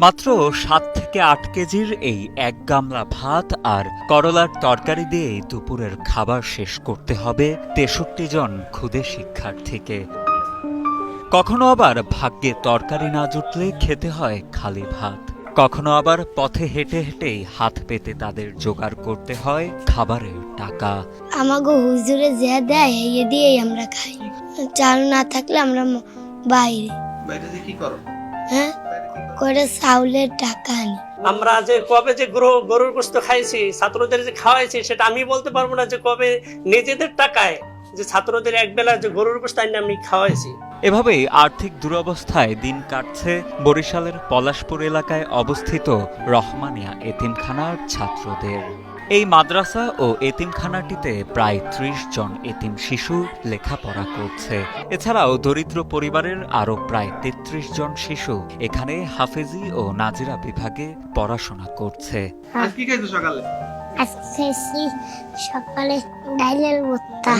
মাত্র সাত থেকে আট কেজির এই এক গামলা ভাত আর করলার তরকারি দিয়েই দুপুরের খাবার শেষ করতে হবে তেষট্টি জন ক্ষুদে শিক্ষার্থীকে। কখনো আবার ভাগ্যে তরকারি না জুটলে খেতে হয় খালি ভাত। কখনো আবার পথে হেঁটে হেঁটেই হাত পেতে তাদের জোগাড় করতে হয় খাবারের টাকা। আমাকে হুজুরে যা দেয় এই দিয়েই আমরা খাই। চাল না থাকলে আমরা বাইরে। বাইরে কি করো? হ্যাঁ? করে চাউলের টাকা আনি। আমরা যে কবে যে গ্রহ গরুর গোস্ত খাইছি ছাত্রদের যে খাওয়াইছি সেটা আমি বলতে পারব না যে কবে নিজেদের টাকায় যে ছাত্রদের এক বেলা যে গরুর গোস্ত আনি আমি খাওয়াইছি। এভাবেই আর্থিক দুরবস্থায় দিন কাটছে বরিশালের পলাশপুর এলাকায় অবস্থিত রহমানিয়া এতিমখানার ছাত্রদের। এই মাদ্রাসা ও এতিমখানাটিতে প্রায় ত্রিশ জন এতিম শিশু লেখাপড়া করছে। এছাড়াও দরিদ্র পরিবারের আরও প্রায় তেত্রিশ জন শিশু এখানে হাফেজি ও নাজিরা বিভাগে পড়াশোনা করছে। কি খাইছো সকালে? আজকে সকালে ডাইলের ভর্তা।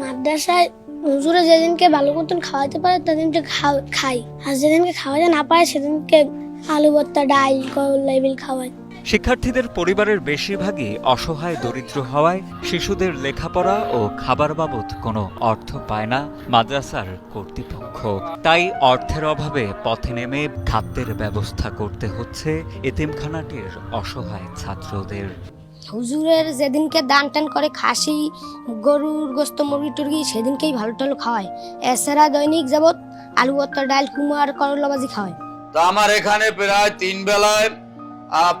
মাদ্রাসায় হুজুরে যেদিনকে ভালো মতন খাওয়াতে পারে সেদিনকে খাই। আর যেদিনকে খাওয়াতে না পারে সেদিনকে আলু ভর্তা ডাল করলা এগুলো খাওয়াই। শিক্ষার্থীদের পরিবারের বেশিরভাগই অসহায় দরিদ্র হওয়ায় শিশুদের লেখাপড়া ও খাবার বাবদ কোনো অর্থ পায় না মাদ্রাসার কর্তৃপক্ষ। তাই অর্থের অভাবে পথে নেমে খাদ্যের ব্যবস্থা করতে হচ্ছে এতিমখানাটির অসহায় ছাত্রদের। হুজুরের যেদিনকে দান টান করে খাসি গরুর গোস্ত মুরগি টুরগি সেদিনকেই ভালো টালো খাওয়ায়। এছাড়া দৈনিক যাবত আলু ভর্তা ডাল কুমার আর করলা ভাজি খাওয়ায়। তো আমার এখানে প্রায় তিন বেলায়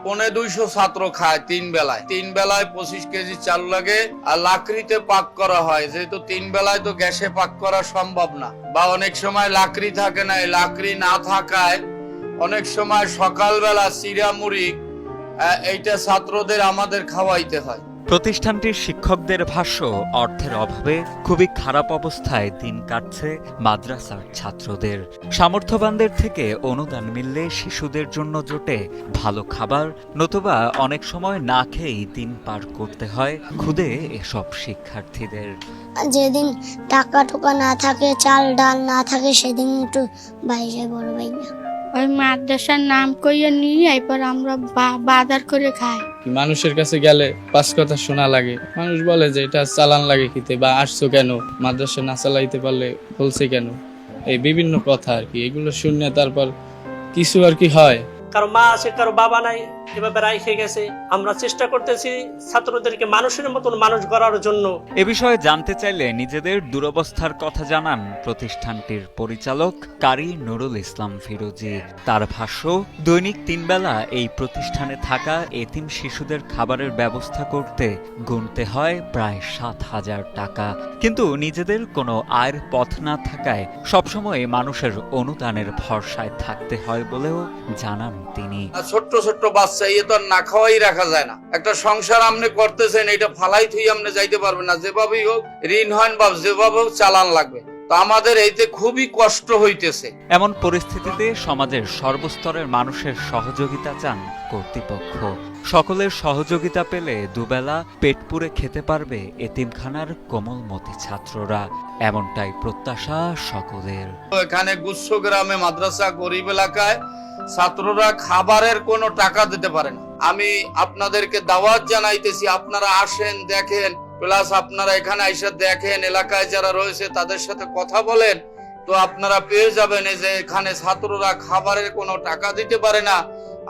পৌনে দুইশো ছাত্র খায় তিন বেলায়। তিন বেলায় পঁচিশ কেজি চাল লাগে আর লাকড়িতে পাক করা হয়। যেহেতু তিন বেলায় তো গ্যাসে পাক করা সম্ভব না। বা অনেক সময় লাকড়ি থাকে না লাকড়ি না থাকায় অনেক সময় সকালবেলা চিরা মুড়ি এইটা ছাত্রদের আমাদের খাওয়াইতে হয়। প্রতিষ্ঠানটির শিক্ষকদের ভাষ্য, অর্থের অভাবে খুবই খারাপ অবস্থায় দিন কাটছে মাদ্রাসার ছাত্রদের। সামর্থ্যবানদের থেকে অনুদান মিললে শিশুদের জন্য জোটে ভালো খাবার, নতুবা অনেক সময় না খেয়েই দিন পার করতে হয় খুদে এসব শিক্ষার্থীদের। যেদিন টাকা টোকা না থাকে, চাল ডাল না থাকে, সেদিন একটু বাইরে বড় না। ওই মাদ্রাসার নাম কইয়ে নিয়ে এরপর আমরা বা- বাজার করে খাই। মানুষের কাছে গেলে পাঁচ কথা শোনা লাগে। মানুষ বলে যে এটা চালান লাগে খেতে বা আসছো কেন? মাদ্রাসা না চালাইতে পারলে বলছে কেন? এই বিভিন্ন কথা আর কি। এগুলো শুনে তারপর কিছু আর কি হয়। কারও মা আছে কারও বাবা নাই। এভাবে রাইখে গেছে। আমরা চেষ্টা করতেছি ছাত্রদেরকে মানুষের মতন মানুষ গড়ার জন্য। এ বিষয়ে জানতে চাইলে নিজেদের দুরবস্থার কথা জানান প্রতিষ্ঠানটির পরিচালক কারি নুরুল ইসলাম ফিরোজি। তার ভাষ্য দৈনিক তিনবেলা এই প্রতিষ্ঠানে থাকা এতিম শিশুদের খাবারের ব্যবস্থা করতে গুনতে হয় প্রায় সাত হাজার টাকা। কিন্তু নিজেদের কোনো আয়ের পথ না থাকায় সবসময় মানুষের অনুদানের ভরসায় থাকতে হয় বলেও জানান তিনি। ছোট্ট ছোট্ট বাচ্চা ইয়ে তো না খাওয়াই রাখা যায় না। একটা সংসার আপনি করতেছেন এটা ফালাই থুই আপনি যাইতে পারবেন না। যেভাবেই হোক ঋণ হন বা যেভাবে হোক চালান লাগবে। তো আমাদের এইতে খুবই কষ্ট হইতেছে। এমন পরিস্থিতিতে সমাজের সর্বস্তরের মানুষের সহযোগিতা চান কর্তৃপক্ষ। সকলের সহযোগিতা পেলে দুবেলা পেট পুরে খেতে পারবে এতিমখানার কোমলমতি ছাত্ররা। এমনটাই প্রত্যাশা সকলের। এখানে গুচ্ছ গ্রামে মাদ্রাসা গরিব এলাকায় ছাত্ররা খাবারের কোনো টাকা দিতে পারে না। আমি আপনাদেরকে দাওয়াত জানাইতেছি, আপনারা আসেন, দেখেন প্লাস আপনারা এখানে এসে দেখেন, এলাকায় যারা রয়েছে তাদের সাথে কথা বলেন, তো আপনারা পেয়ে যাবেন যে এখানে ছাত্ররা খাবারের কোনো টাকা দিতে পারে না।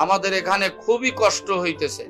আমাদের এখানে খুবই কষ্ট হইতেছে।